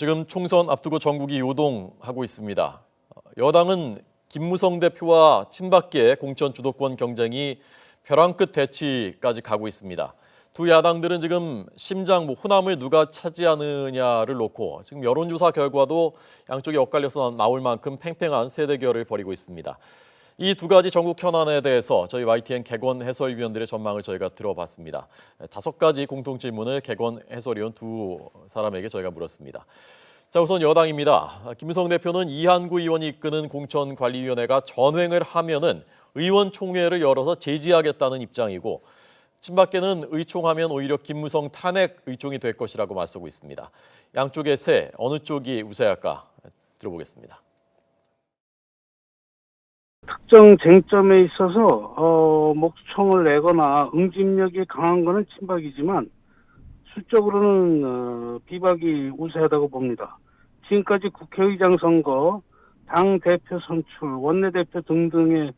지금 총선 앞두고 전국이 요동하고 있습니다. 여당은 김무성 대표와 친박계 공천 주도권 경쟁이 벼랑 끝 대치까지 가고 있습니다. 두 야당들은 지금 심장 뭐 호남을 누가 차지하느냐를 놓고 지금 여론조사 결과도 양쪽이 엇갈려서 나올 만큼 팽팽한 세대결을 벌이고 있습니다. 이 두 가지 전국 현안에 대해서 저희 YTN 개건 해설위원들의 전망을 저희가 들어봤습니다. 다섯 가지 공통 질문을 개건 해설위원 두 사람에게 저희가 물었습니다. 자 우선 여당입니다. 김무성 대표는 이한구 의원이 이끄는 공천관리위원회가 전횡을 하면은 의원총회를 열어서 제지하겠다는 입장이고 친박계는 의총하면 오히려 김무성 탄핵 의총이 될 것이라고 맞서고 있습니다. 양쪽의 새 어느 쪽이 우세할까 들어보겠습니다. 특정 쟁점에 있어서 어, 목청을 내거나 응집력이 강한 것은 친박이지만 수적으로는 어, 비박이 우세하다고 봅니다. 지금까지 국회의장 선거, 당 대표 선출, 원내대표 등등의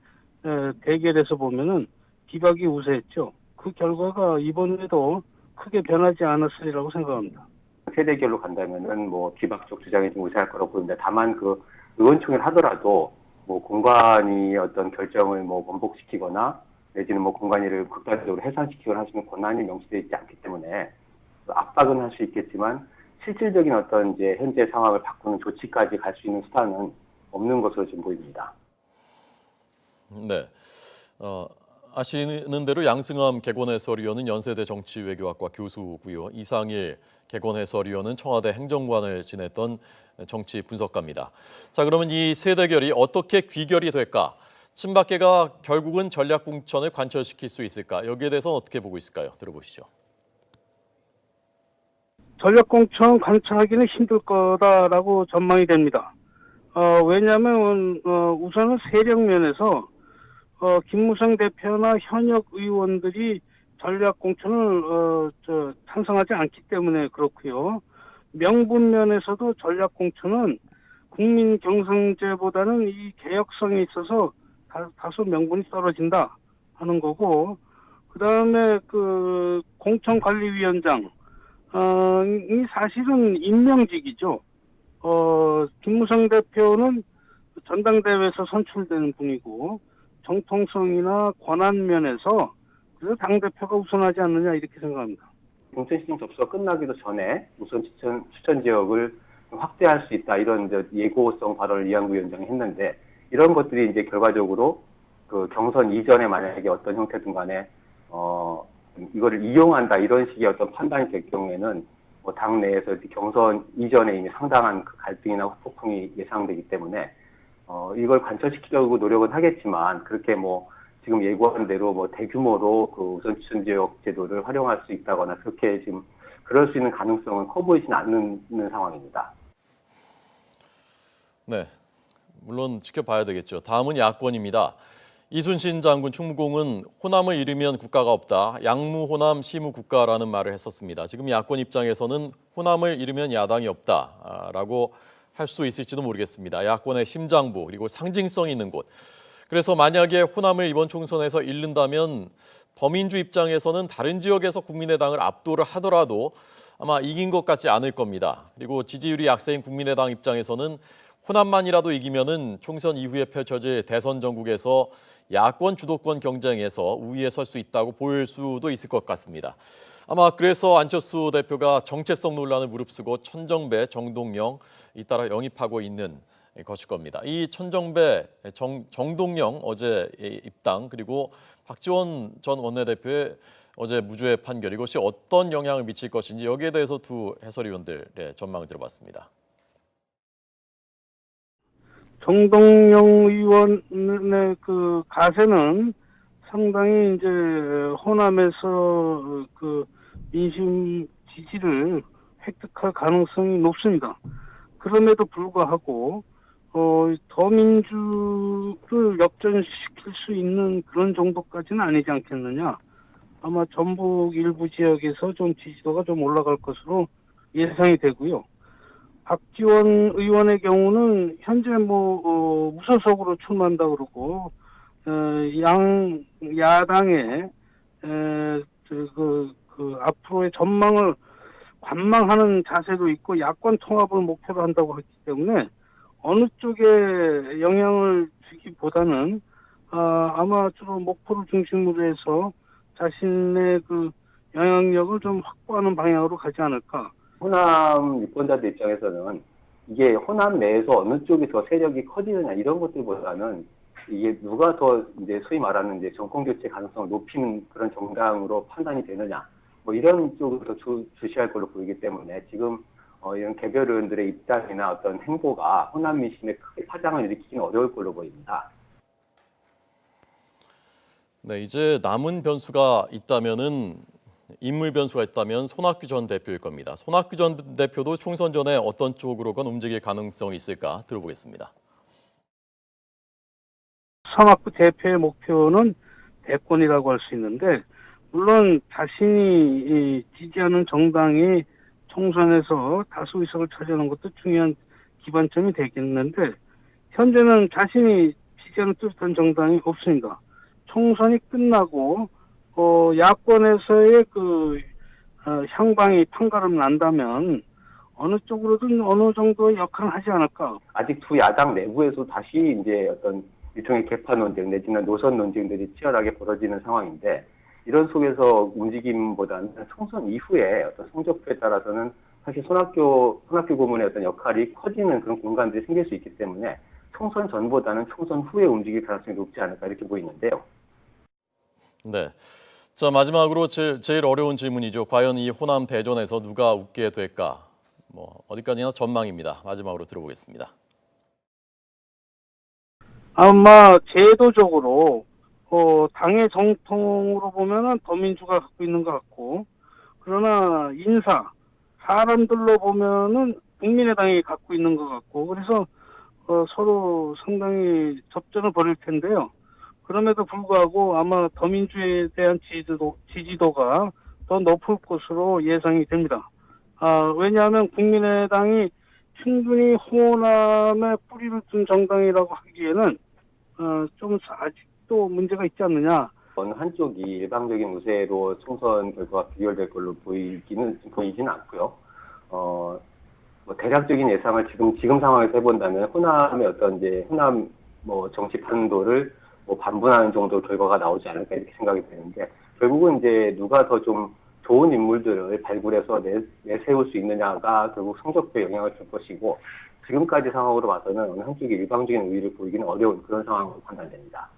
에, 대결에서 보면은 비박이 우세했죠. 그 결과가 이번에도 크게 변하지 않았으리라고 생각합니다. 세대결로 간다면은 뭐 비박적 주장이 좀 우세할 거라고 보는데 다만 그 의원총회를 하더라도 뭐 공관위 어떤 결정을 뭐 번복시키거나 내지는 뭐 공관위를 극단적으로 해산시키거나 하시는 권한이 명시되어 있지 않기 때문에 그 압박은 할 수 있겠지만 실질적인 어떤 이제 현재 상황을 바꾸는 조치까지 갈 수 있는 수단은 없는 것으로 지금 보입니다. 네. 어, 아시는 대로 양승함 개건해설위원은 연세대 정치외교학과 교수고요. 이상일 개건 해설위원은 청와대 행정관을 지냈던 정치 분석가입니다. 자, 그러면 이 세 대결이 어떻게 귀결이 될까? 친박계가 결국은 전략 공천을 관철시킬 수 있을까? 여기에 대해서 어떻게 보고 있을까요? 들어보시죠. 전략공천 관찰하기는 힘들 거다라고 전망이 됩니다. 어, 왜냐하면 어, 우선은 세력 면에서 어, 김무성 대표나 현역 의원들이 전략 공천을 어, 저, 찬성하지 않기 때문에 그렇고요. 명분 면에서도 전략 공천은 국민 경선제보다는 이 개혁성에 있어서 다, 다소 명분이 떨어진다 하는 거고 그 다음에 그 공천관리위원장 어, 이 사실은 임명직이죠. 어, 김무성 대표는 전당대회에서 선출되는 분이고, 정통성이나 권한 면에서, 그래서 당대표가 우선하지 않느냐, 이렇게 생각합니다. 공천 신청 접수가 끝나기도 전에 우선 추천, 추천 지역을 확대할 수 있다 이런 예고성 발언을 이한구 위원장이 했는데 이런 것들이 이제 결과적으로 그 경선 이전에 만약에 어떤 형태든 간에 어 이거를 이용한다 이런 식의 어떤 판단이 될 경우에는 뭐 당내에서 경선 이전에 이미 상당한 그 갈등이나 후폭풍이 예상되기 때문에 어 이걸 관철시키려고 노력은 하겠지만 그렇게 뭐 지금 예고한 대로 뭐 대규모로 그 우선 추천 지역 제도를 활용할 수 있다거나 그렇게 지금 그럴 수 있는 가능성은 커 보이지는 않는 상황입니다. 네. 물론 지켜봐야 되겠죠. 다음은 야권입니다. 이순신 장군 충무공은 호남을 잃으면 국가가 없다. 양무 호남 시무 국가라는 말을 했었습니다. 지금 야권 입장에서는 호남을 잃으면 야당이 없다라고 할 수 있을지도 모르겠습니다. 야권의 심장부 그리고 상징성 있는 곳. 그래서 만약에 호남을 이번 총선에서 잃는다면 더민주 입장에서는 다른 지역에서 국민의당을 압도를 하더라도 아마 이긴 것 같지 않을 겁니다. 그리고 지지율이 약세인 국민의당 입장에서는 호남만이라도 이기면은 총선 이후에 펼쳐질 대선 전국에서 야권 주도권 경쟁에서 우위에 설 수 있다고 보일 수도 있을 것 같습니다. 아마 그래서 안철수 대표가 정체성 논란을 무릅쓰고 천정배, 정동영 잇따라 영입하고 있는 것일 겁니다. 이 천정배, 정, 정동영 어제 입당 그리고 박지원 전 원내대표의 어제 무죄 판결 이것이 어떤 영향을 미칠 것인지 여기에 대해서 두 해설위원들의 전망을 들어봤습니다. 정동영 의원의 그 가세는 상당히 이제 호남에서 그 민심 지지를 획득할 가능성이 높습니다. 그럼에도 불구하고 어, 더민주를 역전시킬 수 있는 그런 정도까지는 아니지 않겠느냐. 아마 전북 일부 지역에서 좀 지지도가 좀 올라갈 것으로 예상이 되고요. 박지원 의원의 경우는 현재 뭐 어, 무소속으로 출마한다 그러고 어, 양 야당의 에, 그, 그, 그 앞으로의 전망을 관망하는 자세도 있고 야권 통합을 목표로 한다고 했기 때문에 어느 쪽에 영향을 주기보다는 아, 아마 주로 목포를 중심으로 해서 자신의 그 영향력을 좀 확보하는 방향으로 가지 않을까. 호남 유권자들 입장에서는 이게 호남 내에서 어느 쪽이 더 세력이 커지느냐 이런 것들보다는 이게 누가 더 이제 소위 말하는 이제 정권 교체 가능성을 높이는 그런 정당으로 판단이 되느냐 뭐 이런 쪽을 더 주, 주시할 걸로 보이기 때문에 지금 어, 이런 개별 의원들의 입장이나 어떤 행보가 호남 민심에 크게 파장을 일으키기는 어려울 걸로 보입니다. 네, 이제 남은 변수가 있다면은 인물 변수가 있다면 손학규 전 대표일 겁니다. 손학규 전 대표도 총선 전에 어떤 쪽으로건 움직일 가능성이 있을까 들어보겠습니다. 성악부 대표의 목표는 대권이라고 할 수 있는데 물론 자신이 이 지지하는 정당이 총선에서 다수 의석을 차지하는 것도 중요한 기반점이 되겠는데 현재는 자신이 지지하는 뚜렷한 정당이 없습니다. 총선이 끝나고 어, 야권에서의 그 어, 향방이 판가름 난다면 어느 쪽으로든 어느 정도의 역할을 하지 않을까 아직 두 야당 내부에서 다시 이제 어떤 일종의 개파 논쟁 내지는 노선 논쟁들이 치열하게 벌어지는 상황인데 이런 속에서 움직임보다는 총선 이후에 어떤 성적표에 따라서는 사실 손학규 손학규 고문의 어떤 역할이 커지는 그런 공간들이 생길 수 있기 때문에 총선 전보다는 총선 후에 움직일 가능성이 높지 않을까 이렇게 보이는데요. 네. 자 마지막으로 제일, 제일 어려운 질문이죠. 과연 이 호남 대전에서 누가 웃게 될까? 뭐 어디까지나 전망입니다. 마지막으로 들어보겠습니다. 아마 제도적으로 어, 당의 정통으로 보면은 더민주가 갖고 있는 것 같고 그러나 인사 사람들로 보면은 국민의당이 갖고 있는 것 같고 그래서 어, 서로 상당히 접전을 벌일 텐데요. 그럼에도 불구하고 아마 더민주에 대한 지지도, 지지도가 더 높을 것으로 예상이 됩니다. 아, 왜냐하면 국민의당이 충분히 호남에 뿌리를 둔 정당이라고 하기에는 어, 좀 아직 도 문제가 있지 않느냐. 어느 한쪽이 일방적인 우세로 총선 결과가 비결될 걸로 보이기는 보이지는 않고요. 어, 뭐 대략적인 예상을 지금 지금 상황에서 해본다면 호남의 어떤 이제 호남 뭐 정치 판도를 뭐 반분하는 정도 결과가 나오지 않을까 이렇게 생각이 되는데 결국은 이제 누가 더 좀 좋은 인물들을 발굴해서 내, 내세울 수 있느냐가 결국 성적표에 영향을 줄 것이고 지금까지 상황으로 봐서는 어느 한쪽이 일방적인 우위를 보이기는 어려운 그런 상황으로 판단됩니다.